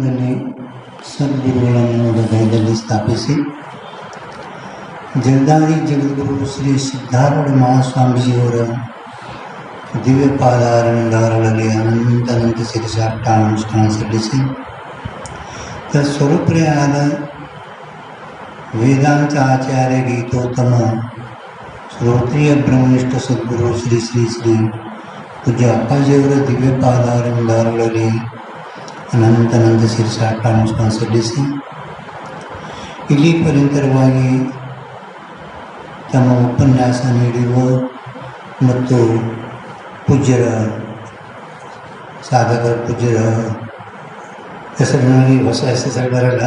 मैंने सदगुरुवरण हृदय स्थापित जगदारी जगदगुरु श्री सिद्धारूढ़ महास्वामी जी और दिव्य पादार धारणे अनंत अनंत वेदांत आचार्य गीतोत्तम श्रोत्रीय ब्रह्मनिष्ठ सद्गुरु श्री श्री श्री पूज्य अप्पाजी दिव्य पादारण ಅನಂತ ಶಿರಸಾಷ್ಟಾನುಷ್ಠಾನ ಸಲ್ಲಿಸಿ ಇಲ್ಲಿ ಪರ್ಯಂತರವಾಗಿ ತಮ್ಮ ಉಪನ್ಯಾಸ ನೀಡಿರುವ ಮತ್ತು ಪೂಜ್ಯರ, ಸಾಧಕರ ಪೂಜ್ಯರ ಹೆಸರಿನಲ್ಲಿ ಹೊಸ ಹೆಸರು ಬರಲ್ಲ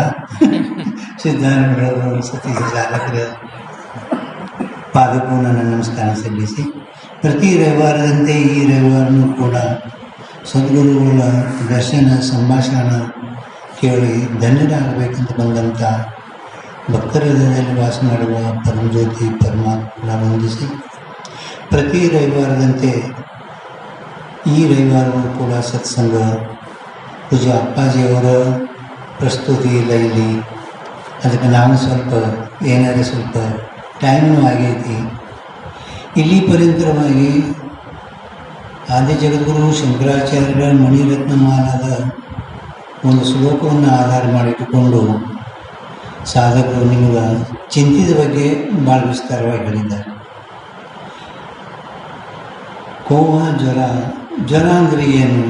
ಸಿದ್ಧಾರೂಢ ಸತೀಶ ಸಾಧಕರ ಪಾದಪೂರ್ಣ ನನ್ನ ನಮಸ್ಕಾರ ಸಲ್ಲಿಸಿ. ಪ್ರತಿ ರವಿವಾರದಂತೆ ಈ ರವಿವಾರನೂ ಕೂಡ ಸದ್ಗುರುಗಳ ದರ್ಶನ ಸಂಭಾಷಣ ಕೇಳಿ ಧನ್ಯರಾಗಬೇಕಂತ ಬಂದಂಥ ಭಕ್ತರದಲ್ಲಿ ವಾಸ ಮಾಡುವ ಪರಮಜ್ಯೋತಿ ಪರಮಾತ್ಮನ ವಂದಿಸಿ, ಪ್ರತಿ ರವಿವಾರದಂತೆ ಈ ರವಿವಾರವೂ ಕೂಡ ಸತ್ಸಂಗ ಪೂಜೆ ಅಪ್ಪಾಜಿಯವರ ಪ್ರಸ್ತುತಿ ಲೈಲಿ. ಅದಕ್ಕೆ ನಾನು ಸ್ವಲ್ಪ, ಏನಾದರೂ ಸ್ವಲ್ಪ ಟೈಮೂ ಆಗೈತಿ ಇಲ್ಲಿ ಪರ್ಯಂತರವಾಗಿ ಆದಿ ಜಗದ್ಗುರು ಶಂಕರಾಚಾರ್ಯರ ಮಣಿರತ್ನಮಾಲದ ಒಂದು ಶ್ಲೋಕವನ್ನು ಆಧಾರ ಮಾಡಿಟ್ಟುಕೊಂಡು ಸಾಧಕರು ನಿಮಗೆ ಚಿಂತಿದ ಬಗ್ಗೆ ಭಾಳ ವಿಸ್ತಾರವಾಗಿ ಹೇಳಿದ್ದಾರೆ. ಕೋವ ಜ್ವರ ಜ್ವರ ಅಂದರೆ ಏನು?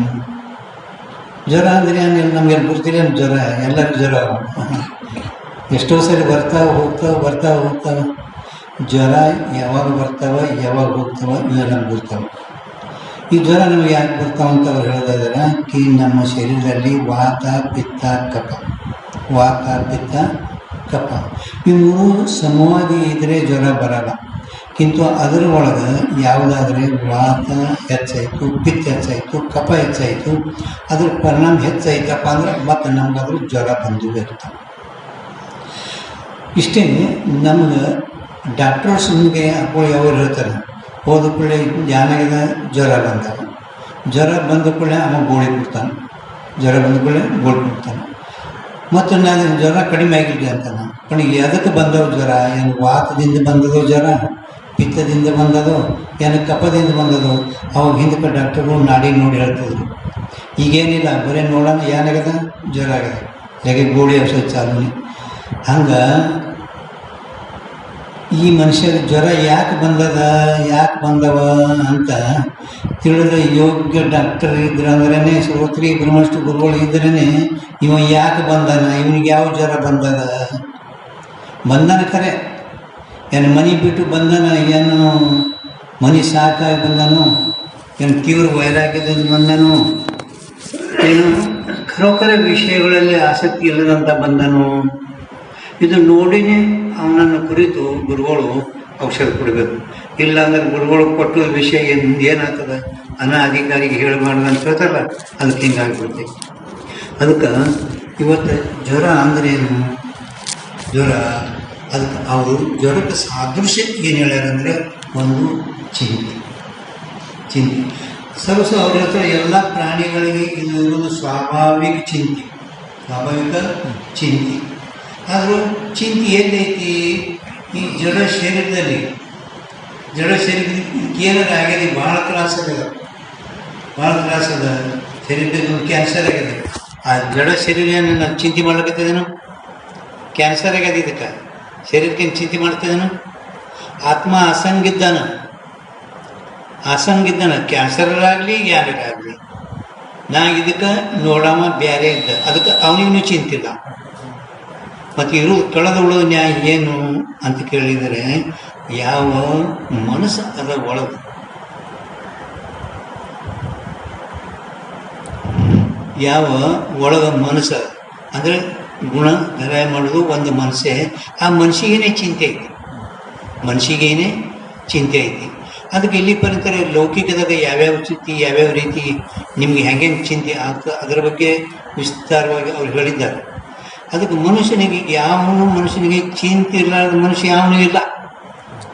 ಜ್ವರ ಅಂದರೆ ಏನು? ಬರ್ತೀರಿ ಗೊತ್ತಿಲ್ಲ ಜ್ವರ? ಎಲ್ಲರಿಗೂ ಜ್ವರ. ಎಷ್ಟೋ ಸರಿ ಬರ್ತಾವೆ ಹೋಗ್ತಾವೆ ಬರ್ತಾವೆ ಹೋಗ್ತಾವೆ ಜ್ವರ ಯಾವಾಗ ಬರ್ತಾವ, ಯಾವಾಗ ಹೋಗ್ತಾವ, ಇವೆಲ್ಲ ನಮ್ಗೆ ಗೊತ್ತಾವೆ. ಈ ಜ್ವರ ನಮಗೆ ಯಾಕೆ ಬರ್ತಾವ ಅಂತ ಅವ್ರು ಹೇಳೋದಾದ್ರೆ ಕಿ ನಮ್ಮ ಶರೀರದಲ್ಲಿ ವಾತ, ಪಿತ್ತ ಕಫ ವಾತ, ಪಿತ್ತ ಕಫ ಈ ಮೂರು ಸಮವಾಗಿ ಇದ್ದರೆ ಜ್ವರ ಬರಲ್ಲ. ಕಿಂತು ಅದರ ಒಳಗೆ ಯಾವುದಾದ್ರೆ ವಾತ ಹೆಚ್ಚಾಯಿತು, ಪಿತ್ತ ಹೆಚ್ಚಾಯಿತು ಕಫ ಹೆಚ್ಚಾಯಿತು, ಅದ್ರ ಪರಿಣಾಮ ಹೆಚ್ಚಾಯ್ತಪ್ಪ ಅಂದ್ರೆ ಮತ್ತೆ ನಮಗಾದ್ರೂ ಜ್ವರ ಬಂದು ಇರ್ತವೆ ಇಷ್ಟೇ ನಮ್ಗೆ ಡಾಕ್ಟರ್ಸ್ ನಿಮಗೆ ಅಪ್ಪ ಹೇಳ್ತಾರೆ? ಹೋದ ಕೂಡಲೇ ಯಾನಾಗಿದೆ? ಜ್ವರ ಬಂದ. ಜ್ವರ ಬಂದ ಕೂಡಲೇ ಅವ ಗೋಳಿ ಕೊಡ್ತಾನೆ ಜ್ವರ ಬಂದ ಕೂಡಲೇ ಗೋಳಿ ಕೊಡ್ತಾನೆ ಮತ್ತು ನಾನು ಜ್ವರ ಕಡಿಮೆ ಆಗಿಲ್ಲ ಅಂತಾನೆ. पण ಎದಕ್ಕೆ ಬಂದವು ಜ್ವರ. ಏನು ವಾತದಿಂದ ಬಂದದೋ ಜ್ವರ, ಪಿತ್ತದಿಂದ ಬಂದದೋ, ಏನು ಕಫದಿಂದ ಬಂದದೋ, ಅವಾಗ ಹಿಂದಕ್ಕೆ ಡಾಕ್ಟರ್ಗಳು ನಾಡಿ ನೋಡಿ ಹೇಳ್ತಿದ್ರು. ಈಗೇನಿಲ್ಲ, ಬರೀ ನೋಡೋಣ ಏನಾಗದ ಜ್ವರ ಆಗಿದೆ. ಹೇಗೆ ಗೋಳಿ ಔಷಧ ಚಾಲನೆ. ಹಂಗೆ ಈ ಮನುಷ್ಯರ ಜ್ವರ ಯಾಕೆ ಬಂದದ, ಯಾಕೆ ಬಂದವ ಅಂತ ತಿಳಿದ್ರೆ ಯೋಗ್ಯ ಡಾಕ್ಟರ್ ಇದ್ರೆ ಅಂದ್ರೇ ಶ್ರೋತ್ರಿ ಬ್ರಹ್ಮಷ್ಟು ಗುರುಗಳು ಇದ್ರೇ ಇವ ಯಾಕೆ ಬಂದನ, ಇವನಿಗೆ ಯಾವ ಜ್ವರ ಬಂದದ? ಬಂದನ ಖರೆ. ಏನು ಮನೆ ಬಿಟ್ಟು ಬಂದನ, ಏನು ಮನೆ ಸಾಕಾಗಿ ಬಂದನು, ಏನು ತೀವ್ರ ವೈರಾಗ್ಯದಿಂದ ಬಂದನು, ಏನು ಖರೋಖರ ವಿಷಯಗಳಲ್ಲಿ ಆಸಕ್ತಿ ಇಲ್ಲದಂತ ಬಂದನು. ಇದು ನೋಡಿನೇ ಅವನನ್ನು ಕುರಿತು ಗುರುಗಳು ಔಷಧ ಕೊಡಬೇಕು. ಇಲ್ಲಾಂದ್ರೆ ಗುರುಗಳು ಕೊಟ್ಟು ವಿಷಯ ಏನು ಏನಾಗ್ತದೆ? ಅನಾಧಿಕಾರಿಗೆ ಹೇಳಬಾರ್ದು ಅಂತ ಹೇಳ್ತಾರಲ್ಲ, ಅದಕ್ಕೆ ಹಿಂಗಾಗ್ಬಿಡ್ತೀವಿ ಅದಕ್ಕೆ ಇವತ್ತು ಜ್ವರ ಅಂದ್ರೆ ಏನು? ಜ್ವರ, ಅದಕ್ಕೆ ಅವರು ಜ್ವರಕ್ಕೆ ಸಾದೃಶ್ಯ ಏನು ಹೇಳ್ಯಾರಂದರೆ ಒಂದು ಚಿಂತೆ. ಚಿಂತೆ. ಸರ್ವಸ ಅವ್ರ ಹತ್ರ ಎಲ್ಲ ಪ್ರಾಣಿಗಳಿಗೆ ಇದು ಸ್ವಾಭಾವಿಕ ಚಿಂತೆ. ಸ್ವಾಭಾವಿಕ ಚಿಂತೆ. ಆದರೂ ಚಿಂತೆ ಎಲ್ಲೈತಿ ಈ ಜಡ ಶರೀರದಲ್ಲಿ ಜಡ ಶರೀರದಲ್ಲಿ ಏನಾರ ಆಗ್ಯದ ಭಾಳ ತ್ರಾಸ ಭಾಳ ತ್ರಾಸ ಅದ ಶರೀರದಲ್ಲಿ ಕ್ಯಾನ್ಸರ್ ಆಗ್ಯದ ಆ ಜಡ ಶರೀರ ನಾನು ಚಿಂತೆ ಮಾಡ್ಲಕತ್ತಿದ್ದೇನು ಕ್ಯಾನ್ಸರ್ ಆಗ್ಯದ ಇದಕ್ಕೆ. ಶರೀರಕ್ಕೆ ಏನು ಚಿಂತೆ ಮಾಡ್ತಿದ್ದೇನು? ಆತ್ಮ ಅಸಂಗಿದ್ದಾನ? ಅಸಂಗಿದ್ದಾನ. ಕ್ಯಾನ್ಸರ್ ಆಗಲಿ, ಯಾರಿಗಾಗಲಿ. ನಾ ಇದಕ್ಕೆ ನೋಡಮ್ಮ ಬೇರೆ ಇದ್ದ ಅದಕ್ಕೆ ಅವನಿಗೂ ಚಿಂತಿಲ್ಲ ಮತ್ತು ಇರು ಕೆಳದ ಉಳಿದ ನ್ಯಾಯ ಏನು ಅಂತ ಕೇಳಿದರೆ, ಯಾವ ಮನಸ್ಸು ಅದ ಒಳಗೆ. ಯಾವ ಒಳಗ ಮನಸ್ಸು, ಅಂದರೆ ಗುಣ ಧರ ಮಾಡೋದು ಒಂದು ಮನಸ್ಸೇ. ಆ ಮನಸ್ಸಿಗೇನೆ ಚಿಂತೆ ಐತಿ. ಮನಸ್ಸಿಗೇನೆ ಚಿಂತೆ ಐತಿ. ಅದಕ್ಕೆ ಇಲ್ಲಿ ಪರ್ಯಂತರ ಲೌಕಿಕದಾಗ ಯಾವ್ಯಾವ ಸ್ಥಿತಿ, ಯಾವ್ಯಾವ ರೀತಿ ನಿಮ್ಗೆ ಹೆಂಗೆ ಚಿಂತೆ ಆಗ್ತದೆ ಅದರ ಬಗ್ಗೆ ವಿಸ್ತಾರವಾಗಿ ಅವ್ರು ಹೇಳಿದ್ದಾರೆ. ಅದಕ್ಕೆ ಮನುಷ್ಯನಿಗೆ ಯಾವನು ಮನುಷ್ಯನಿಗೆ ಚಿಂತೆ ಇರಲಾರ್ದ ಮನುಷ್ಯ ಯಾವನೂ ಇಲ್ಲ.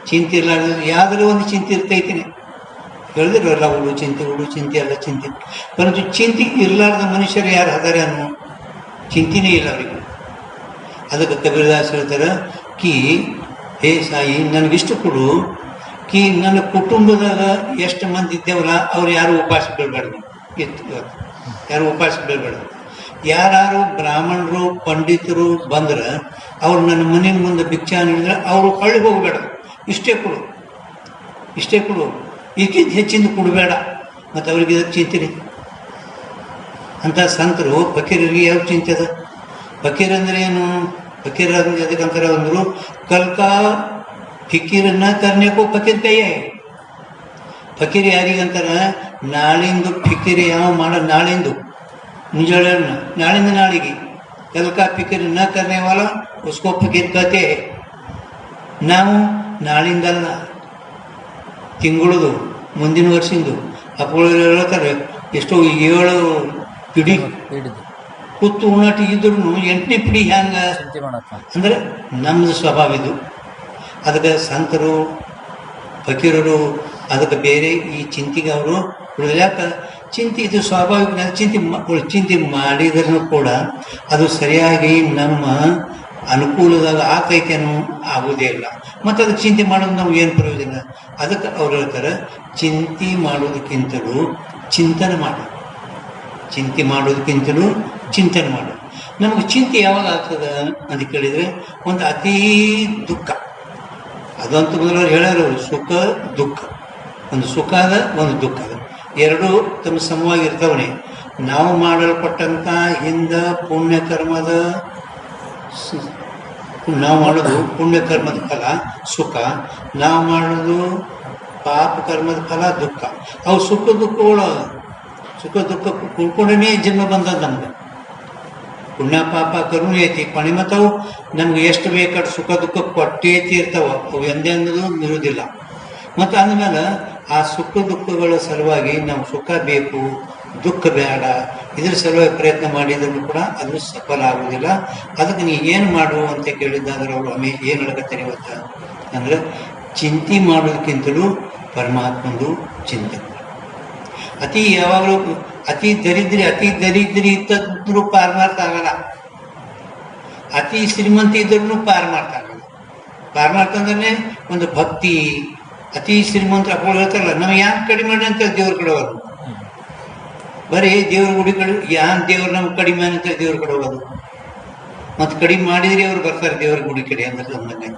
ಚಿಂತೆ ಇರಲಾರ್ದ ಯಾವ್ದಾದ್ರೂ ಒಂದು ಚಿಂತೆ ಇರ್ತೈತಿನಿ ಹೇಳಿದ್ರಲ್ಲ ಹುಡು ಚಿಂತೆ ಹುಡು ಚಿಂತೆ, ಎಲ್ಲ ಚಿಂತೆ. ಪರಂತು ಚಿಂತೆ ಇರಲಾರ್ದ ಮನುಷ್ಯರು ಯಾರು ಅದಾರೆ ಅನ್ನೋ ಚಿಂತೆನೇ ಇಲ್ಲ ಅವರಿಗೆ. ಅದಕ್ಕೆ ಕಬೀರದಾಸ್ ಹೇಳ್ತಾರೆ, ಕಿ, ಹೇ ಸಾಯಿ, ನನಗಿಷ್ಟು ಕೊಡು. ಕಿ, ನನ್ನ ಕುಟುಂಬದಾಗ ಎಷ್ಟು ಮಂದಿ ಇದ್ದೇವಲ್ಲ ಅವ್ರು ಯಾರು ಉಪವಾಸ ಬೀಳ್ಬಾರ್ದು. ಯಾರು ಉಪವಾಸ ಬೀಳ್ಬಾರ್ದು ಯಾರು ಬ್ರಾಹ್ಮಣರು, ಪಂಡಿತರು ಬಂದ್ರೆ ಅವ್ರು ನನ್ನ ಮನೆ ಮುಂದೆ ಭಿಕ್ಷಾ ನೀಡಿದ್ರೆ ಅವರು ಕಳ್ಳಿ ಹೋಗ್ಬೇಡ. ಇಷ್ಟೇ ಕೊಡು. ಇಷ್ಟೇ ಕೊಡು. ಇದಕ್ಕಿಂತ ಹೆಚ್ಚಿಂದ ಕೊಡಬೇಡ. ಮತ್ತು ಅವ್ರಿಗೆ ಇದಕ್ಕೆ ಚಿಂತಿರಿ ಅಂತ ಸಂತರು ಫಕೀರರಿಗೆ ಯಾವ ಚಿಂತೆ ಅದ? ಫಕೀರ್ ಅಂದ್ರೆ ಏನು? ಫಕೀರ್ ಅಂದ್ರೆ ಅದಕ್ಕಂತಾರೆ ಅಂದರು, ಕಲ್ಕಾ ಫಿಕೀರನ್ನ ಕರ್ನೇಕೋ ಫಕೀರ್ ಕೈಯೇ. ಫಕೀರ್ ಯಾರಿಗಂತಾರ ನಾಳಿಂದು ಫಿಕ್ಕಿರಿ ಯಾವ ಮಾಡ ನಾಳಿಂದು. ಮುಂಜಾನೆ ನಾಳಿಂದ ನಾಳಿಗೆ. ಕಲ್ಕಾ ಫಿಕಿರ್ನ ಕರ್ನೆ ವಾಲ ಉಸ್ಕೋ ಫಕೀರ್ ಕತೆ. ನಾವು ನಾಳಿಂದಲ್ಲ. ತಿಂಗಳದು, ಮುಂದಿನ ವರ್ಷಿಂದು. ಅಪ್ಪಗಳು ಹೇಳ್ತಾರೆ, ಎಷ್ಟೋ ಏಳು ಪಿಡಿ. ಹಿಡಿದು ಕೂತು ಉಣಟಿ ಇದ್ರು ಎಂಟನೇ ಪಿಡಿ ಹ್ಯಾಂಗೆ? ಅಂದರೆ ನಮ್ಮದು ಸ್ವಭಾವ ಇದು. ಅದಕ್ಕೆ ಸಂತರು, ಫಕೀರರು, ಅದಕ್ಕೆ ಬೇರೆ ಈ ಚಿಂತೆಗೆ ಅವರು ಯಾಕೆ ಚಿಂತೆ ಇದು ಸ್ವಾಭಾವಿಕ ಚಿಂತೆ ಚಿಂತೆ ಮಾಡಿದ್ರೂ ಕೂಡ ಅದು ಸರಿಯಾಗಿ ನಮ್ಮ ಅನುಕೂಲದಾಗ ಆಕೈಕೆನೂ ಆಗುವುದೇ ಇಲ್ಲ. ಮತ್ತು ಅದಕ್ಕೆ ಚಿಂತೆ ಮಾಡೋದು ನಾವು ಏನು ಪ್ರಯೋಜನ? ಅದಕ್ಕೆ ಅವ್ರು ಹೇಳ್ತಾರೆ, ಚಿಂತೆ ಮಾಡೋದಕ್ಕಿಂತಲೂ ಚಿಂತನೆ ಮಾಡು. ಚಿಂತೆ ಮಾಡೋದಕ್ಕಿಂತಲೂ ಚಿಂತನೆ ಮಾಡು. ನಮಗೆ ಚಿಂತೆ ಯಾವಾಗ ಆಗ್ತದ ಅಂತ ಕೇಳಿದರೆ, ಒಂದು ಅತೀ ದುಃಖ. ಅದಂತೂ ಮೊದಲು ಹೇಳೋರು ಸುಖ, ದುಃಖ. ಒಂದು ಸುಖ ಅದ ಒಂದು ದುಃಖ. ಅದ ಎರಡೂ ತಮ್ಮ ಸಮವಾಗಿರ್ತವನೆ. ನಾವು ಮಾಡಲ್ಪಟ್ಟಂಥ ಹಿಂದ ಪುಣ್ಯ ಕರ್ಮದ ಸ- ನಾವು ಮಾಡೋದು ಪುಣ್ಯ ಕರ್ಮದ ಫಲ, ಸುಖ. ನಾವು ಮಾಡೋದು ಪಾಪ ಕರ್ಮದ ಫಲ, ದುಃಖ. ಅವು ಸುಖ ದುಃಖಗಳು, ಸುಖ ದುಃಖ ಕುಳ್ಕೊಂಡೇ ಜನ್ಮ ಬಂದದ್ದು ನಮ್ಗೆ. ಪುಣ್ಯ ಪಾಪ ಕರುಣೆ ಐತಿ, ಪಣಿಮತವು ನಮ್ಗೆ ಎಷ್ಟು ಬೇಕಾದ ಸುಖ ದುಃಖ ಕೊಟ್ಟೇ ತೀರ್ತಾವ. ಅವು ಎಂದೇ ಅನ್ನೋದು ಇರುವುದಿಲ್ಲ. ಮತ್ತು ಅಂದಮೇಲೆ ಆ ಸುಖ ದುಃಖಗಳ ಸಲುವಾಗಿ ನಾವು ಸುಖ ಬೇಕು, ದುಃಖ ಬೇಡ, ಇದ್ರ ಸಲುವಾಗಿ ಪ್ರಯತ್ನ ಮಾಡಿದ್ರು ಕೂಡ ಅದು ಸಫಲ ಆಗುವುದಿಲ್ಲ. ಅದಕ್ಕೆ ನೀ ಏನು ಮಾಡು ಅಂತ ಕೇಳಿದ್ದಾದ್ರೆ ಅವರು ಆಮೇಲೆ ಏನು ಹೇಳಕತ್ತಾರೆ ಗೊತ್ತ ಅಂದ್ರೆ, ಚಿಂತೆ ಮಾಡೋದಕ್ಕಿಂತಲೂ ಪರಮಾತ್ಮಂದು ಚಿಂತೆ. ಅತಿ ಯಾವಾಗಲೂ ಅತಿ ದರಿದ್ರಿ ಅತಿ ದರಿದ್ರಿ ಇದ್ದರೂ ಪಾರ್ ಮಾಡ್ತಾ ಆಗಲ್ಲ. ಅತಿ ಶ್ರೀಮಂತ ಇದ್ರೂ ಪಾರ್ ಮಾಡ್ತಾ ಆಗಲ್ಲ. ಪಾರ್ ಮಾಡ್ತಂದ್ರೆ ಒಂದು ಭಕ್ತಿ ಅತಿ ಶ್ರೀಮಂತ ಅಪ್ಪಗಳು ಹೇಳ್ತಾರಲ್ಲ ನಾವು ಯಾಕೆ ಕಡಿಮೆ ಅಂತ ದೇವ್ರ ಕಡೆ ಹೋಗೋದು ಬರೀ ದೇವ್ರ ಗುಡಿ ಕಡೆ ಯಾನ್ ದೇವ್ರು ನಮ್ಗೆ ಕಡಿಮೆ ಅಂತ ದೇವ್ರ ಕಡೆ ಹೋಗೋದು ಮತ್ತೆ ಕಡಿಮೆ ಮಾಡಿದ್ರೆ ಅವ್ರು ಬರ್ತಾರೆ ದೇವ್ರ ಗುಡಿ ಕಡೆ ಅಂತ ನಮ್ಮನ್ನೇ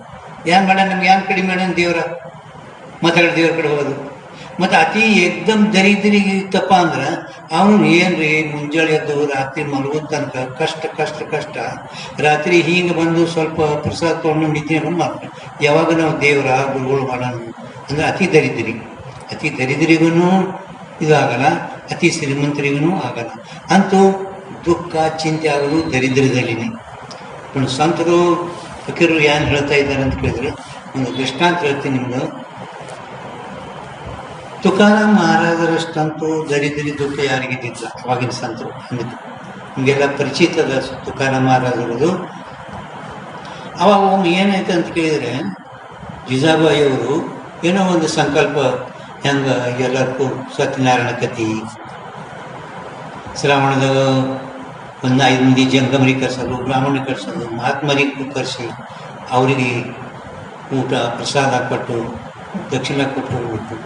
ಯಾನ್ ಮಾಡ ನಮ್ಗೆ ಯಾನ್ ಕಡಿಮೆ ಅಂತ ದೇವ್ರ? ಮಾತಾಡ ದೇವ್ರ ಕಡೆ ಹೋಗೋದು ಮತ್ತು ಅತಿ ಎಕ್ದಮ್ ದರಿದ್ರಿಗೆ ಇತ್ತಪ್ಪ ಅಂದ್ರೆ, ಅವನು ಏನ್ರಿ ಮುಂಜಾಳೆ ಎದ್ದು ರಾತ್ರಿ ಮಲಗೋದ್ ತನಕ ಕಷ್ಟ ಕಷ್ಟ ಕಷ್ಟ. ರಾತ್ರಿ ಹಿಂಗೆ ಬಂದು ಸ್ವಲ್ಪ ಪ್ರಸಾದ ತೊಗೊಂಡು ನಿದ್ದೆ ಮಾಡ್ತಾರೆ ಯಾವಾಗ ನಾವು ದೇವರ ಗುರುಗಳು ಮಾಡೋಣ? ಅಂದ್ರೆ ಅತಿ ದರಿದ್ರಿ. ಅತಿ ದರಿದ್ರಿಗೂ ಇದು ಆಗಲ್ಲ ಅತಿ ಶ್ರೀಮಂತರಿಗೂ ಆಗಲ್ಲ. ಅಂತೂ ದುಃಖ, ಚಿಂತೆ ಆಗೋದು ದರಿದ್ರದಲ್ಲಿನೇ. ಒಂದು ಸಂತರು, ಫಕೀರರು ಏನು ಹೇಳ್ತಾ ಇದ್ದಾರೆ ಅಂತ ಕೇಳಿದ್ರೆ, ಒಂದು ದೃಷ್ಟಾಂತ ಹೇಳ್ತೀನಿ ನಿಮ್ಗೆ ತುಕಾರಾಮ್ ಮಹಾರಾಜರಷ್ಟಂತೂ ದರಿದ್ರಿ ದುಃಖ ಯಾರಿಗಿದ್ದಿಲ್ಲ, ಅವಾಗಿನ ಸಂತರು ಅಂದಿದ್ದು. ನಿಮಗೆಲ್ಲ ಪರಿಚಿತದ ತುಕಾರಾಮ್ ಮಹಾರಾಜರದು. ಅವಾಗ ಒಮ್ಮೆ ಏನಾಯ್ತು ಅಂತ ಕೇಳಿದರೆ ಜಿಜಾಬಾಯಿಯವರು ಏನೋ ಒಂದು ಸಂಕಲ್ಪ ಹೆಂಗೆ ಎಲ್ಲರಿಗೂ ಸತ್ಯನಾರಾಯಣ ಕತಿ ಶ್ರಾವಣದಾಗ ಒಂದು ಐದು ಮಂದಿ ಜಂಗಮರಿ ಕರ್ಸೋದು ಬ್ರಾಹ್ಮಣ ಕರ್ಸೋದು ಮಹಾತ್ಮರಿಗೂ ಕರೆಸಿ ಅವರಿಗೆ ಊಟ, ಪ್ರಸಾದ ಕೊಟ್ಟು, ದಕ್ಷಿಣ ಕೊಟ್ಟು ಹೋಗ್ಬಿಟ್ಟು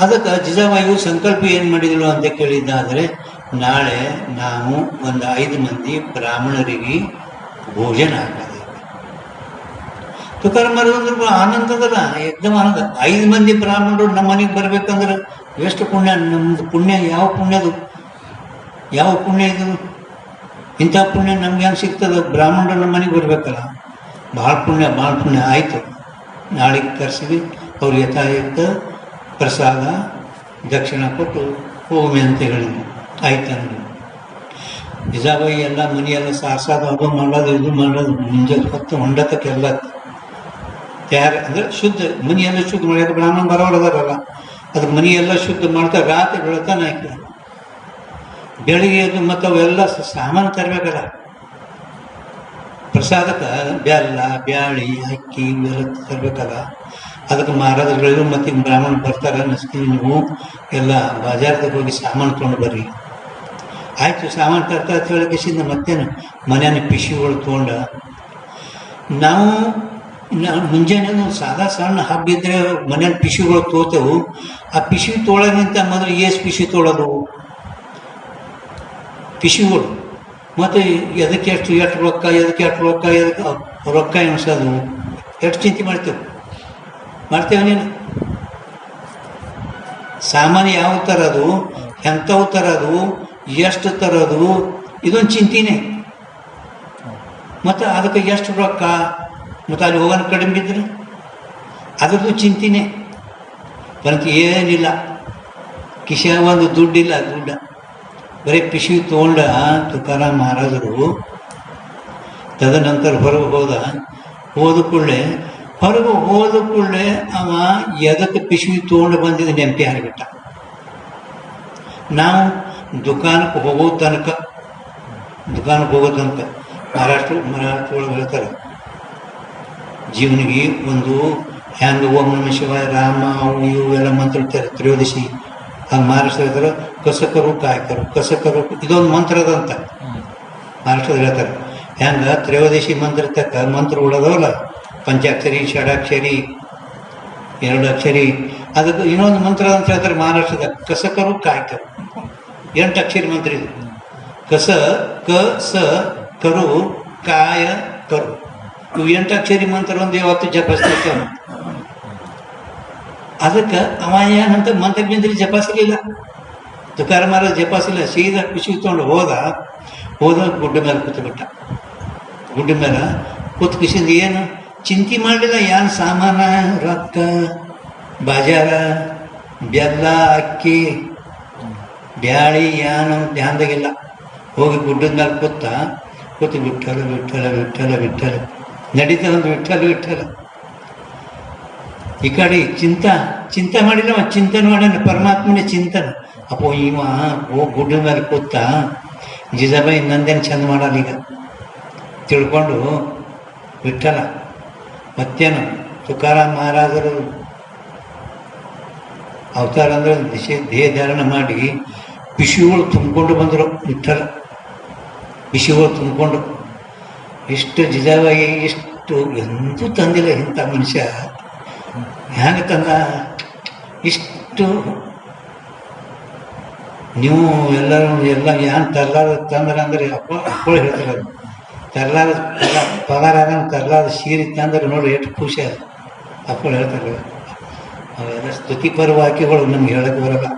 ಅದಕ್ಕೆ ಜಿಜಾಬಾಯಿಯು ಸಂಕಲ್ಪ ಏನು ಮಾಡಿದ್ರು ಅಂತ ಕೇಳಿದ್ದಾದರೆ, ನಾಳೆ ನಾವು ಒಂದು ಐದು ಮಂದಿ ಬ್ರಾಹ್ಮಣರಿಗೆ ಭೋಜನ ಹಾಕಬೇಕು ತುಕಾರಾಮ್ ಆನಂದ ಆನಂದದಲ್ಲ ಏಕ್ದಮ್ ಆನಂದ. ಐದು ಮಂದಿ ಬ್ರಾಹ್ಮಣರು ನಮ್ಮ ಮನೆಗೆ ಬರ್ಬೇಕಂದ್ರೆ ಎಷ್ಟು ಪುಣ್ಯ, ನಮ್ದು ಪುಣ್ಯ, ಯಾವ ಪುಣ್ಯದು ಯಾವ ಪುಣ್ಯ ಇದು? ಇಂಥ ಪುಣ್ಯ ನಮ್ಗೆ ಹೆಂಗೆ ಸಿಗ್ತದೆ? ಬ್ರಾಹ್ಮಣರು ನಮ್ಮ ಮನೆಗೆ ಬರ್ಬೇಕಲ್ಲ. ಭಾಳ ಪುಣ್ಯ ಭಾಳ ಪುಣ್ಯ. ಆಯಿತು. ನಾಳೆಗೆ ಕರೆಸಿವಿ. ಅವ್ರು ಯಥಾಯುಕ್ತ ಪ್ರಸಾದ, ದಕ್ಷಿಣ ಕೊಟ್ಟು ಹೋಗಿ ಅಂತ ಹೇಳಿದ್ರು. ಆಯ್ತಂದ್ರು ನಿಜಾಬಾಯಿ ಎಲ್ಲ ಮನೆಯೆಲ್ಲ ಸಾರ್ಸಾದ, ಅದು ಮಾಡೋದು ಇದು ಮಾಡೋದು ಮುಂಜಾನೆ ಹೊತ್ತು ಹೊಂಡತಕ್ಕೆಲ್ಲ ತಯಾರು ಅಂದ್ರೆ ಶುದ್ಧ ಮನೆಯೆಲ್ಲ ಶುದ್ಧ ಮಾಡ್ಯಾಕ ಬ್ರಾಹ್ಮಣ ಬರೋರು ಅದಾರಲ್ಲ ಅದು ಮನೆಯೆಲ್ಲ ಶುದ್ಧ ಮಾಡ್ತಾ ರಾತ್ರಿ ಬೆಳತಾನೆ ಹಾಕಿ ಬೆಳಿಗ್ಗೆ ಎದ್ದು ಮತ್ತು ಅವೆಲ್ಲ ಸಾಮಾನು ತರಬೇಕಲ್ಲ. ಪ್ರಸಾದಕ್ಕೆ ಬೆಲ್ಲ, ಬ್ಯಾಳಿ, ಅಕ್ಕಿ ಇವೆಲ್ಲ ತರಬೇಕಲ್ಲ. ಅದಕ್ಕೆ ಮಹಾರಾಜರುಗಳಿಗೂ ಮತ್ತು ಬ್ರಾಹ್ಮಣ ಬರ್ತಾರೆ ನಸ್ತಿ ನೀವು ಎಲ್ಲ ಬಾಜಾರದಾಗ ಹೋಗಿ ಸಾಮಾನು ತೊಗೊಂಡು ಬರ್ರಿ. ಆಯ್ತು, ಸಾಮಾನು ತರ್ತಾ ಹೇಳಿಕೆಸಿಂದ ಮತ್ತೇನು ಮನೆಯನ್ನು ಪಿಶಿಗಳು ತೊಗೊಂಡ. ನಾವು ನಾ- ಮುಂಜಾನೆ ಒಂದು ಸಾದಾ ಸಣ್ಣ ಹಬ್ಬ ಇದ್ರೆ ಮನೇಲಿ ಪಿಶುಗಳು ತೋತೆವು. ಆ ಪಿಶು ತೊಳಗಿಂತ ಮೊದಲು ಏಸ್ ಪಿಶು ತೋಳೋದು. ಪಿಶುಗಳು. ಮತ್ತು ಎದಕ್ಕೆ ಎಷ್ಟು ಎಷ್ಟು ರೊಕ್ಕ, ಎದಕ್ಕೆ ಎಷ್ಟು ರೊಕ್ಕ, ಎದಕ್ಕೆ ರೊಕ್ಕ ಎಣಿಸೋದು. ಎಷ್ಟು ಚಿಂತೆ ಮಾಡ್ತೇವೆ? ಮಾಡ್ತೇವೆ ನೀನು? ಸಾಮಾನ್ಯ ಯಾವ ತರೋದು ಎಂಥವು ತರೋದು ಎಷ್ಟು ತರೋದು ಇದೊಂದು ಚಿಂತಿನೇ. ಮತ್ತು ಅದಕ್ಕೆ ಎಷ್ಟು ರೊಕ್ಕ? ಮತ್ತು ಅಲ್ಲಿ ಹೋಗೋಣ ಕಡಿಮೆ ಬಿದ್ದರೆ ಅದರದ್ದು ಚಿಂತಿನೇ. ಪರಂತು ಏನಿಲ್ಲ. ಕಿಶ ಒಂದು ದುಡ್ಡಿಲ್ಲ, ದುಡ್ಡ. ಬರೀ ಪಿಶು ತೊಗೊಂಡ ತುಕಾರಾಮ್ ಮಹಾರಾಜರು ತದನಂತರ ಹೊರಗೆ ಹೋದ. ಹೋದ ಕೂಡಲೇ, ಹೊರಗೆ ಹೋದ ಕೂಡಲೇ ಅವ ಎದಕ್ಕೆ ಪಿಶು ತೊಗೊಂಡು ಬಂದಿದ್ದ ನೆಂಪಿ ಹಾರಿಬಿಟ್ಟ ನಾವು ದುಕಾನಕ್ಕೆ ಹೋಗೋ ತನಕ, ದುಕಾನಕ್ಕೆ ಹೋಗೋ ತನಕ ಮಹಾರಾಷ್ಟ್ರ ಮಹಾರಾಷ್ಟ್ರ ಒಳಗೆ ಹೇಳ್ತಾರೆ ಜೀವನಿಗೆ ಒಂದು ಹ್ಯಾಂಗ ಓಂ ನಮ ಶಿವಾಯ ರಾಮ, ಅವು ಇವು ಎಲ್ಲ ಮಂತ್ರ ತ್ರಯೋದಶಿ. ಹಂಗೆ ಮಹಾರಾಷ್ಟ್ರ ಹೇಳ್ತಾರೆ ಕಸಕರು ಕಾಯಕರು ಕಸಕರು ಇದೊಂದು ಮಂತ್ರ ಅದಂತ ಮಹಾರಾಷ್ಟ್ರದಲ್ಲಿ ಹೇಳ್ತಾರೆ. ಹೆಂಗೆ? ತ್ರಯೋದಶಿ ಮಂತ್ರ ತಕ್ಕ ಮಂತ್ರ ಉಳದವಲ್ಲ? ಪಂಚಾಕ್ಷರಿ, ಷಡಾಕ್ಷರಿ, ಎರಡು ಅಕ್ಷರಿ. ಅದಕ್ಕೆ ಇನ್ನೊಂದು ಮಂತ್ರ ಅಂತ ಹೇಳ್ತಾರೆ ಮಹಾರಾಷ್ಟ್ರದ. ಕಸಕರು ಕಾಯಕರು ಎಂಟು ಅಕ್ಷರಿ ಮಂತ್ರ ಇದು. ಕಸ, ಕ, ಸ, ಕರು, ಕಾಯ, ಕರು. ಇವು ಎಂಟು ಅಕ್ಷರಿ ಮಂತ್ರ ಒಂದು ಯಾವತ್ತು ಜಪಿಸ್ತಿರ್ತೇವೆ ಅದಕ್ಕೆ ಅವ ಏನಂತ ಮಂತ್ರ ಬಿಂದ್ರಿ ಜಪಾಸಲಿಲ್ಲ. ದುಕಾರ ಮಾರ ಜಪಾಸಿಲ್ಲ ಸೀದಾ ಖುಷಿ ತೊಗೊಂಡು ಹೋದ ಹೋದ ಗುಡ್ಡ ಮೇಲೆ ಕೂತು ಬಿಟ್ಟ ಗುಡ್ಡ ಮೇಲೆ ಕೂತ್ ಖುಷಿಯಿಂದ ಏನು? ಚಿಂತೆ ಮಾಡಲಿಲ್ಲ ಏನು ಸಾಮಾನ, ರೊಕ್ಕ, ಬಜಾರ, ಬೆಲ್ಲ, ಅಕ್ಕಿ, ಬ್ಯಾಳಿ ಏನು ಧ್ಯಾನದಾಗಿಲ್ಲ ಹೋಗಿ ಗುಡ್ಡದ ಮೇಲೆ ಕೂತ ಕೂತು ಬಿಟ್ಟಲ ಬಿಟ್ಟಲ್ಲ ಬಿಟ್ಟಲ್ಲ ವಿಠಲ ನಡೀತಾ ಒಂದು ವಿಠಲ ವಿಠಲ ಈ ಕಡೆ ಚಿಂತ, ಚಿಂತೆ ಮಾಡಿಲ್ಲ ಚಿಂತನೆ ಮಾಡ್ಯಾನ ಪರಮಾತ್ಮನೇ ಚಿಂತನ. ಅಪ್ಪೋ, ಇವ, ಓ, ಗುಡ್ಡ ಮೇಲೆ ಕೂತ ಜಿಜಾಬಾಯಿ ನಂದೇನು ಚಂದ ಮಾಡಲ್ಲ ಈಗ. ತಿಳ್ಕೊಂಡು ವಿಠಲ ಮತ್ತೇನು? ತುಕಾರಾಮ್ ಮಹಾರಾಜರು ಅವತಾರ ಅಂದ್ರೆ ದಿಶೆ, ದೇಹ ಧಾರಣ ಮಾಡಿ ಪಿಶುಗಳು ತುಂಬಿಕೊಂಡು ಬಂದರು ವಿಠಲ ಪಿಶುಗಳು ತುಂಬಿಕೊಂಡು. ಇಷ್ಟು ಜಿಜಾಬಾಯಿ ಇಷ್ಟು ಎಂದೂ ತಂದಿಲ್ಲ ಇಂಥ ಮನುಷ್ಯ. ಹ್ಯಾಂಗೆ ತಂದ ಇಷ್ಟು ನೀವು ಎಲ್ಲರೂ ಎಲ್ಲ ಏನು ತರಲಾರ ತಂದ್ರೆ ಅಂದ್ರೆ ಅಪ್ಪ, ಅಪ್ಪಳು ಹೇಳ್ತಾರೆ ಅದು. ತರಲಾರ ಪಗಾರ ಆದಂಗೆ ತರಲಾರ ಸೀರೆ ತಂದ್ರೆ ನೋಡಿ ಎಷ್ಟು ಖುಷಿ ಅದು. ಅಪ್ಪಳು ಹೇಳ್ತಾರೆ ಅವೆಲ್ಲ ಸ್ತುತಿಪರ ವಾಕ್ಯಗಳು ನಮ್ಗೆ ಹೇಳಕ್ಕೆ ಬರಲ್ಲ.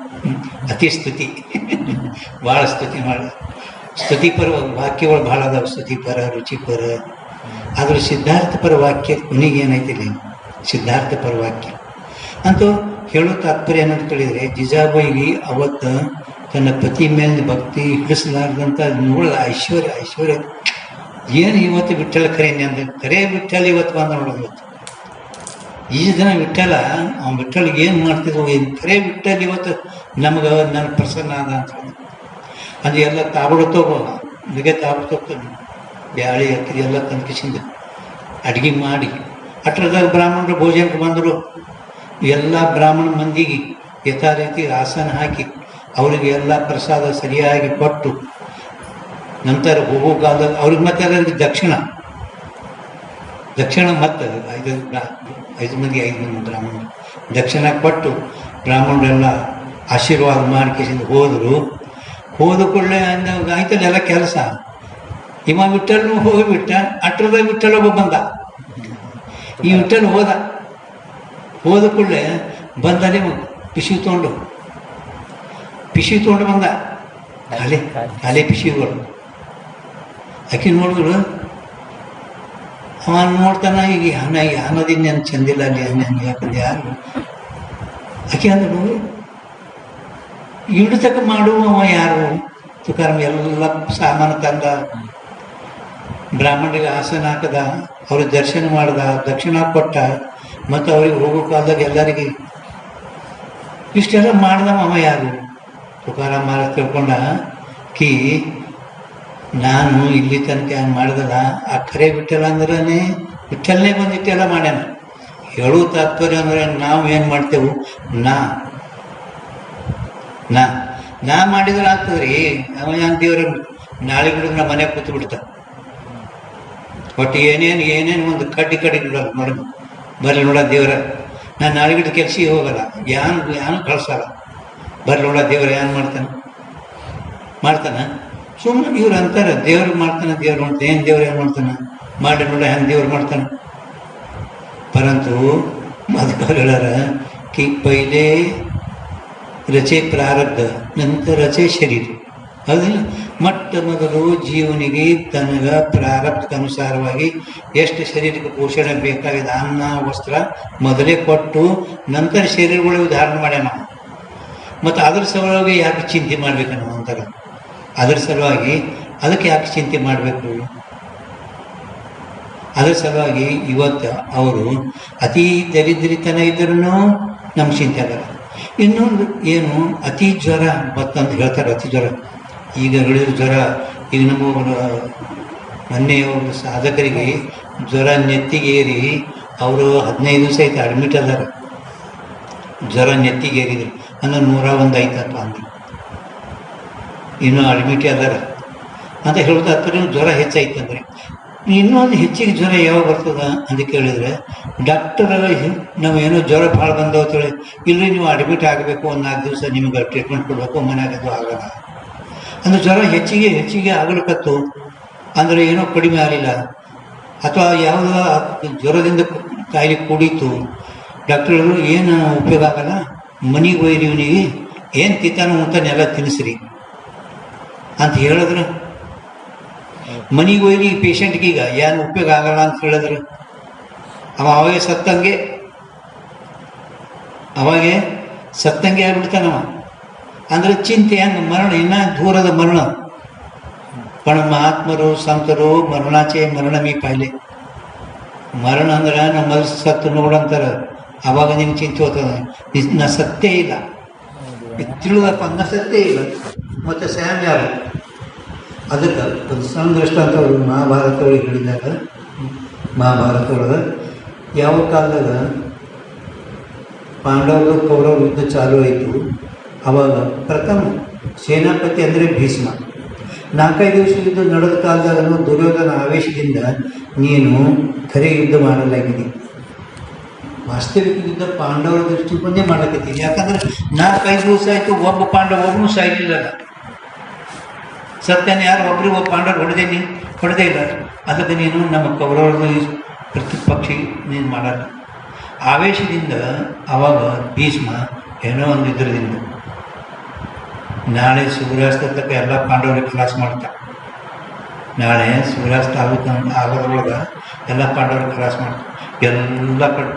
ಅತಿ ಸ್ತುತಿ. ಭಾಳ ಸ್ತುತಿ ಮಾಡ. ಸ್ತುತಿಪರ ವಾಕ್ಯಗಳು ಭಾಳ ಅದಾವೆ, ಸ್ತುತಿಪರ, ರುಚಿಪರ. ಆದ್ರೆ ಸಿದ್ಧಾರ್ಥಪರ ವಾಕ್ಯ ಕೊನೆಗೆ ಸಿದ್ಧಾರ್ಥ ಪರ ವಾಕ್ಯ. ಅಂತೂ ಹೇಳೋ ತಾತ್ಪರ್ಯ ಏನಂತ ಕೇಳಿದರೆ, ಜಿಜಾಬಾಯಿಗೆ ಅವತ್ತು ತನ್ನ ಪತಿ ಮೇಲೆ ಭಕ್ತಿ ಹಿಡಿಸಲಾರ್ದಂಥ ನೋಡಿದ ಐಶ್ವರ್ಯ ಐಶ್ವರ್ಯ. ಏನು ಇವತ್ತು ವಿಠಲ ಕರೆ ಅಂತ ಕರೆ ವಿಠಲ ಇವತ್ತು ಬಂದ ನೋಡೋದು ಇವತ್ತು. ಈ ದಿನ ವಿಠಲ ಅವ್ನು ವಿಠಲ್ಗೆ ಏನು ಮಾಡ್ತಿದ್ರು ಏನು ಕರೆ ವಿಠಲ್ ಇವತ್ತು ನಮ್ಗೆ ನನ್ನ ಪ್ರಸನ್ನ ಅದ ಅಂತ ಅದು ಎಲ್ಲ ತಾಬಡು ತಗೋಲ್ಲ ಮಿಗೆ ತಾಬಡು ತಗೋತಾನೆ. ಬ್ಯಾಳಿ ಅಕ್ಕಿ ಎಲ್ಲ ತಂದ್ಕಿಸಿಂದ ಅಡ್ಗೆ ಮಾಡಿ. ಅಟ್ರದಾಗ ಬ್ರಾಹ್ಮಣರು, ಭೋಜನಕ್ಕೆ ಬಂದರು. ಎಲ್ಲ ಬ್ರಾಹ್ಮಣ ಮಂದಿಗೆ ಯಥಾ ರೀತಿ ಆಸನ ಹಾಕಿ ಅವರಿಗೆ ಎಲ್ಲ ಪ್ರಸಾದ ಸರಿಯಾಗಿ ಕೊಟ್ಟು ನಂತರ ಹೋಗೋ ಕಾಲದಲ್ಲಿ ಅವ್ರಿಗೆ ಮತ್ತೆ ಅದರಲ್ಲಿ ದಕ್ಷಿಣ. ದಕ್ಷಿಣ ಮತ್ತೆ ಐದು ಐದು ಮಂದಿ ಐದು ಮಂದಿ ಬ್ರಾಹ್ಮಣರು. ದಕ್ಷಿಣ ಕೊಟ್ಟು ಬ್ರಾಹ್ಮಣರೆಲ್ಲ ಆಶೀರ್ವಾದ ಮಾಡ್ಕೇಸಿಂದ ಹೋದರು. ಹೋದ ಕೂಡಲೇ ಅಂದಾಗ ಆಯ್ತಲ್ಲ ಎಲ್ಲ ಕೆಲಸ. ಇವ ವಿಠಲ್ನು ಹೋಗಿಬಿಟ್ಟ ಅಟ್ರದಾಗ ವಿಠಲ್ ಒಬ್ಬ ಬಂದ. ಈ ವಿಠಲ್ ಹೋದ. ಹೋದ ಕೂಡಲೇ ಬಂದನೆ ಪಿಶಿ ತೊಗೊಂಡು. ಪಿಶಿ ತೊಗೊಂಡು ಬಂದ. ಅಲೆ ಖಾಲಿ ಪಿಶಿಗಳು. ಆಕೆ ನೋಡಿದ್ರು ಅವ ನೋಡ್ತಾನ, ಈಗ ಹಣ ಹಣದಿಂದ ಚಂದಿಲ್ಲ, ಅಲ್ಲಿ ಹಣ ಯಾಕಂದ್ರೆ ಯಾರು ಆಕೆ ಅಂದ್ರು ಇಡ್ತಕ್ಕ ಮಾಡುವವ ಯಾರು? ತುಕಾರಾಮ್, ಎಲ್ಲ ಸಾಮಾನು ತಂದ ಬ್ರಾಹ್ಮಣರಿಗೆ ಆಸನ ಹಾಕದ, ಅವ್ರಿಗೆ ದರ್ಶನ ಮಾಡ್ದ, ದಕ್ಷಿಣ ಕೊಟ್ಟ, ಮತ್ತು ಅವ್ರಿಗೆ ಹೋಗೋ ಕಾಲದಾಗ ಎಲ್ಲರಿಗೆ ಇಷ್ಟೆಲ್ಲ ಮಾಡ್ದವ ಯಾರು? ತುಕಾರಾಮ್ ಮಹಾರಾಜ್ ತಿಳ್ಕೊಂಡ, ಕಿ, ನಾನು ಇಲ್ಲಿ ತನಕ ಮಾಡ್ದಲ್ಲ, ಆ ಕರೆ ಬಿಟ್ಟಲ್ಲ ಅಂದ್ರೆ ಬಿಟ್ಟಲ್ಲೇ ಬಂದಿಟ್ಟೆಲ್ಲ ಮಾಡ್ಯಾನ. ಹೇಳೋ ತಾತ್ಪರ್ಯ ಅಂದ್ರೆ ನಾವು ಏನು ಮಾಡ್ತೇವೆ? ನಾ ನಾ ನಾ ಮಾಡಿದ್ರೆ ಆಗ್ತದ್ರಿ ದೇವ್ರ ನಾಳೆ ಬಿಡಿದ್ರೆ ನಮ್ಮ ಮನೆ ಕೂತು ಬಿಡ್ತ ಒಟ್ಟು ಏನೇನು ಏನೇನು ಒಂದು ಕಡ್ಡಿ ಕಡ್ಡಿ ನೋಡಲ್ಲ ನೋಡ. ಬರ್ಲಿ ನೋಡ ದೇವ್ರ. ನಾನು ನಾಳೆ ಗಿಡ ಕೆಲ್ಸಿಗೆ ಹೋಗಲ್ಲ. ಯಾನ್, ಯಾನು ಕಳ್ಸಲ್ಲ. ಬರ್ಲಿ ನೋಡ ದೇವ್ರ ಏನು ಮಾಡ್ತಾನೆ? ಮಾಡ್ತಾನ? ಸುಮ್ಮನೆ ಇವ್ರು ಅಂತಾರೆ, ದೇವ್ರು ಮಾಡ್ತಾನೆ ದೇವ್ರು ಮಾಡ್ತಾನೆ. ಏನು ದೇವ್ರು ಏನು ಮಾಡ್ತಾನೆ? ಮಾಡಿ ನೋಡ ಹೆಂಗೆ ದೇವ್ರು ಮಾಡ್ತಾನೆ? ಪರಂತು ಹೇಳಾರ ಕಿ ಪೈಲೆ ರಚೆ ಪ್ರಾರಬ್ಧ, ನಂತರ ರಚೆ ಶರೀರ. ಹೌದಿಲ್ಲ ಮೊಟ್ಟ ಮೊದಲು ಜೀವನಿಗೆ ತನಗ ಪ್ರಾರಬ್ಧ ಅನುಸಾರವಾಗಿ ಎಷ್ಟು ಶರೀರಕ್ಕೆ ಪೋಷಣೆ ಬೇಕಾಗಿದೆ ಅನ್ನ ವಸ್ತ್ರ ಮೊದಲೇ ಕೊಟ್ಟು ನಂತರ ಶರೀರಗಳಿಗೆ ಉದಾಹರಣೆ ಮಾಡ್ಯಾನ. ನಾವು ಮತ್ತು ಅದ್ರ ಸಲುವಾಗಿ ಯಾಕೆ ಚಿಂತೆ ಮಾಡ್ಬೇಕು ನಾವು ಅಂತಾರೆ. ಅದ್ರ ಸಲುವಾಗಿ ಅದಕ್ಕೆ ಯಾಕೆ ಚಿಂತೆ ಮಾಡಬೇಕು? ಅದರ ಸಲುವಾಗಿ ಇವತ್ತು ಅವರು ಅತಿ ದರಿದ್ರಿತನ ಇದ್ರೂ ನಮ್ಗೆ ಚಿಂತೆ ಆಗಲ್ಲ. ಇನ್ನೊಂದು ಏನು, ಅತಿ ಜ್ವರ ಬತ್ತಂತ ಹೇಳ್ತಾರೆ, ಅತಿ ಜ್ವರ. ಈಗ ಹೇಳಿದ ಜ್ವರ, ಈಗ ನಮ್ಮ ಮೊನ್ನೆ ಸಾಧಕರಿಗೆ ಜ್ವರ ನೆತ್ತಿಗೇರಿ, ಅವರು ಹದಿನೈದು ದಿವಸ ಐತೆ ಅಡ್ಮಿಟ್ ಅದಾರ. ಜ್ವರ ನೆತ್ತಿಗೇರಿದ್ರು. ಅಂದ್ರೆ ನೂರ ಒಂದು ಐತಪ್ಪ ಅಂದ್ರು. ಇನ್ನೂ ಅಡ್ಮಿಟ್ ಅದಾರ. ಅಂತ ಹೇಳ್ತಾ ಜ್ವರ ಹೆಚ್ಚಾಯ್ತಂದ್ರೆ ಇನ್ನೊಂದು ಹೆಚ್ಚಿಗೆ ಜ್ವರ ಯಾವಾಗ ಬರ್ತದ ಅಂತ ಕೇಳಿದ್ರೆ ಡಾಕ್ಟರ್ ನಾವು ಏನೋ ಜ್ವರ ಭಾಳ ಬಂದವು ಅಂತೇಳಿ ಇಲ್ಲಿ ನೀವು ಅಡ್ಮಿಟ್ ಆಗಬೇಕು, ಒಂದು ನಾಲ್ಕು ದಿವಸ ನಿಮ್ಗೆ ಟ್ರೀಟ್ಮೆಂಟ್ ಕೊಡಬೇಕು, ಮನ್ಯಾಗ ಅದು ಆಗಲ್ಲ. ಅಂದ್ರೆ ಜ್ವರ ಹೆಚ್ಚಿಗೆ ಹೆಚ್ಚಿಗೆ ಆಗಲಿಕತ್ತು, ಅಂದರೆ ಏನೋ ಕಡಿಮೆ ಆಗಲಿಲ್ಲ. ಅಥವಾ ಯಾವುದೋ ಜ್ವರದಿಂದ ಕಾಯಿಲೆ ಕೂಡಿತ್ತು ಡಾಕ್ಟರ್ಗಳು ಏನು ಉಪಯೋಗ ಆಗಲ್ಲ? ಮನೆಗೆ ಹೋಯ್ರಿ ಇವನಿಗೆ, ಏನು ಅಂತ ನೆಲ ತಿನ್ನಿಸ್ರಿ ಅಂತ ಹೇಳಿದ್ರು ಮನೆಗೆ ಹೋಗಿ ಪೇಷಂಟ್ಗೆ ಈಗ ಏನು ಉಪಯೋಗ ಆಗಲ್ಲ ಅಂತ ಹೇಳಿದ್ರೆ. ಅವ ಅವಾಗೆ ಸತ್ತಂಗೆ ಅವಾಗೆ ಸತ್ತಂಗೆ ಆಗ್ಬಿಡ್ತಾನವ ಅಂದ್ರೆ ಚಿಂತೆ ಹೆಂಗೆ ಮರಣ ಇನ್ನ ದೂರದ ಮರಣ. ಪಣ ಮಹಾತ್ಮರು ಸಂತರು ಮರಣಾಚೆ ಮರಣ ಮೀ ಪಾಯ್ಲೆ. ಮರಣ ಅಂದ್ರೆ ನಮ್ಮಲ್ಲಿ ಸತ್ತು ನೋಡಂತಾರ ಅವಾಗ ನಿಮ್ಗೆ ಚಿಂತೆ ಹೋಗ್ತದ. ನಾ ಸತ್ತೇ ಇಲ್ಲ. ತಿಳಿದಪ್ಪ ನ ಸತ್ತೇ ಇಲ್ಲ. ಮತ್ತೆ ಸ್ಯಾಮ್ ಯಾರು ಅದಕ್ಕೆ ಒಂದು ಸಣ್ಣ ಅವರು ಮಹಾಭಾರತ ಒಳಗೆ ಹೇಳಿದಾಗ ಮಹಾಭಾರತ ಒಳಗೆ ಯಾವ ಕಾಲದಾಗ ಪಾಂಡವರು ಕೌರವ ಯುದ್ಧ ಚಾಲು ಆಯಿತು, ಅವಾಗ ಪ್ರಥಮ ಸೇನಾಪತಿ ಅಂದರೆ ಭೀಷ್ಮ. ನಾಲ್ಕೈದು ದಿವಸ ಯುದ್ಧ ನಡೆದ ಕಾಲದಾಗ ದುರ್ಯೋಧನ ಆವೇಶದಿಂದ ನೀನು ಖರೆ ಯುದ್ಧ ಮಾಡಲಾಗಿದೆ. ವಾಸ್ತವಿಕ ಯುದ್ಧ ಪಾಂಡವರ ದೃಷ್ಟಿಕೊಂಡೇ ಮಾಡಕತ್ತೀನಿ ಯಾಕಂದ್ರೆ ನಾಲ್ಕೈದು ದಿವಸ ಆಯಿತು, ಒಬ್ಬ ಪಾಂಡವ ಒಬ್ಬನು ಸಾಯ್ಲಿಲ್ಲ ಸತ್ಯನ ಯಾರು ಒಬ್ರಿಗೆ ಒಬ್ಬ ಪಾಂಡವರು ಹೊಡೆದೇನಿ ಹೊಡೆದೇ ಇಲ್ಲ. ಅದಕ್ಕೆ ನೀನು ನಮ್ಮ ಕೌರವರ ಪ್ರತಿಪಕ್ಷಿ ನೀನು ಮಾಡಲ್ಲ ಆವೇಶದಿಂದ ಅವಾಗ ಭೀಷ್ಮ ಏನೋ ಒಂದು ಇದರದಿಂದ ನಾಳೆ ಸೂರ್ಯಾಸ್ತ ತಕ್ಕ ಎಲ್ಲ ಪಾಂಡವರಿಗೆ ಕಲಾಸ ಮಾಡ್ತಾರೆ ನಾಳೆ ಸೂರ್ಯಾಸ್ತ ಆಗುತ್ತೆ ಆಗೋದ್ರೊಳಗೆ ಎಲ್ಲ ಪಾಂಡವರಿಗೆ ಕ್ರಾಸ್ ಮಾಡ್ತಾರೆ ಎಲ್ಲ ಕಡೆ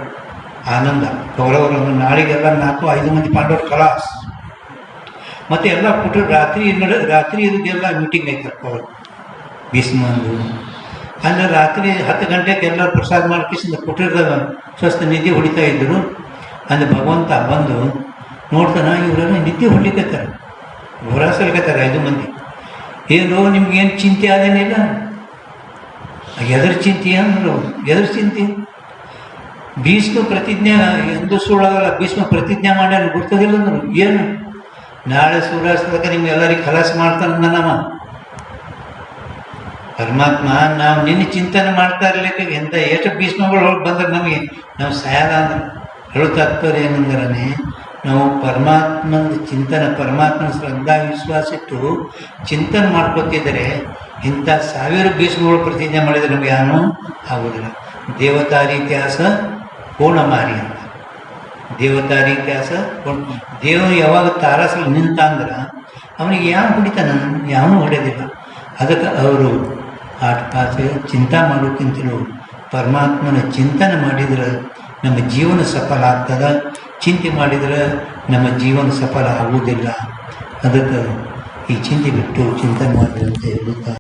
ಆನಂದ. ಕೌರವರನ್ನು ನಾಳೆಗೆಲ್ಲ ನಾಲ್ಕು ಐದು ಮಂದಿ ಪಾಂಡವರು ಖಲಾಸ್ ಮತ್ತೆ ಎಲ್ಲ ಪುಟ್ಟ ರಾತ್ರಿ ನಡ ರಾತ್ರಿ ಇದಕ್ಕೆಲ್ಲ ಮೀಟಿಂಗ್ ಕೌರವ ಭೀಷ್ಮಂದು ಅಂದ್ರೆ ರಾತ್ರಿ ಹತ್ತು ಗಂಟೆಗೆ ಎಲ್ಲ ಪ್ರಸಾದ ಮಾಡ್ಕಿಸಿದ ಪುಟ್ರದ ಸ್ವಸ್ಥ ನಿದ್ದೆ ಹೊಡಿತಾ ಇದ್ದರು ಅಂದ್ರೆ ಭಗವಂತ ಬಂದು ನೋಡ್ತಾನ, ಇವರೆಲ್ಲ ನಿದ್ದೆ ಹೊಡ್ಲಿಕ್ಕತ್ತಾರೆ ಹೊರಸಲ್ಕತ್ತಾರೆ ಐದು ಮಂದಿ. ಏನು ನಿಮ್ಗೇನು ಚಿಂತೆ ಆದೇನಿಲ್ಲ? ಎದ್ರ ಚಿಂತೆ ಅಂದ್ರು. ಎದ್ರ ಚಿಂತೆ. ಭೀಷ್ಮ ಪ್ರತಿಜ್ಞೆ, ಎಂದು ಸುಳ್ಳಾಗಲ್ಲ, ಭೀಷ್ಮ ಪ್ರತಿಜ್ಞೆ ಮಾಡ್ಯಾನ ಗೊತ್ತದಿಲ್ಲ ಅಂದರು. ಏನು? ನಾಳೆ ಸೂರ್ಯಾಸ್ತಕ್ಕೆ ನಿಮ್ಗೆ ಎಲ್ಲರಿಗೆ ಖಲಾಸ್ ಮಾಡ್ತಾನೆ ನಮ್ಮ ಪರಮಾತ್ಮ, ನಾವು ನಿನ್ನೆ ಚಿಂತನೆ ಮಾಡ್ತಾ ಇರ್ಲಿಕ್ಕೆ ಎಂಥ ಎಷ್ಟು ಭೀಷ್ಮಗಳು ಹೋಗಿ ಬಂದ್ರೆ ನಮಗೆ ನಾವು ಸಾಯದ ಅಂದ್ರೆ ಹೇಳೋ ತಾತ್ಪರ್ಯ ಏನಂದ್ರೆ ನಾವು ಪರಮಾತ್ಮನ ಚಿಂತನೆ, ಪರಮಾತ್ಮನ ಶ್ರದ್ಧಾ, ವಿಶ್ವಾಸ ಇಟ್ಟು ಚಿಂತನೆ ಮಾಡ್ಕೊತಿದ್ರೆ ಇಂಥ ಸಾವಿರ ಭೀಷ್ಮಗಳು ಪ್ರತಿಜ್ಞೆ ಮಾಡಿದ್ರೆ ನಮ್ಗೆ ಯಾರು ಆಗೋದಿಲ್ಲ. ದೇವತಾರಿ ಇತಿಹಾಸ ಪೂರ್ಣ ಅಂತ ದೇವತಾರಿ ದೇವ ದೇವರು ಯಾವಾಗ ತಾರಸಲ್ಲಿ ನಿಂತ ಅಂದ್ರೆ ಅವನಿಗೆ ಯಾವ ಹೊಡಿತಾನ ಯಾವನು ಹೊಡೆದಿಲ್ಲ. ಅದಕ್ಕೆ ಅವರು, ಆಟ ಪಾಸೆ ಚಿಂತೆ ಮಾಡೋಕ್ಕಿಂತಲೂ ಪರಮಾತ್ಮನ ಚಿಂತನೆ ಮಾಡಿದ್ರೆ ನಮ್ಮ ಜೀವನ ಸಫಲ ಆಗ್ತದ? ಚಿಂತೆ ಮಾಡಿದ್ರೆ ನಮ್ಮ ಜೀವನ ಸಫಲ ಆಗುವುದಿಲ್ಲ. ಅದಕ್ಕೆ ಈ ಚಿಂತೆ ಬಿಟ್ಟು ಚಿಂತನೆ ಮಾಡಿದ್ರೆ ಅಂತ ಹೇಳುತ್ತಾ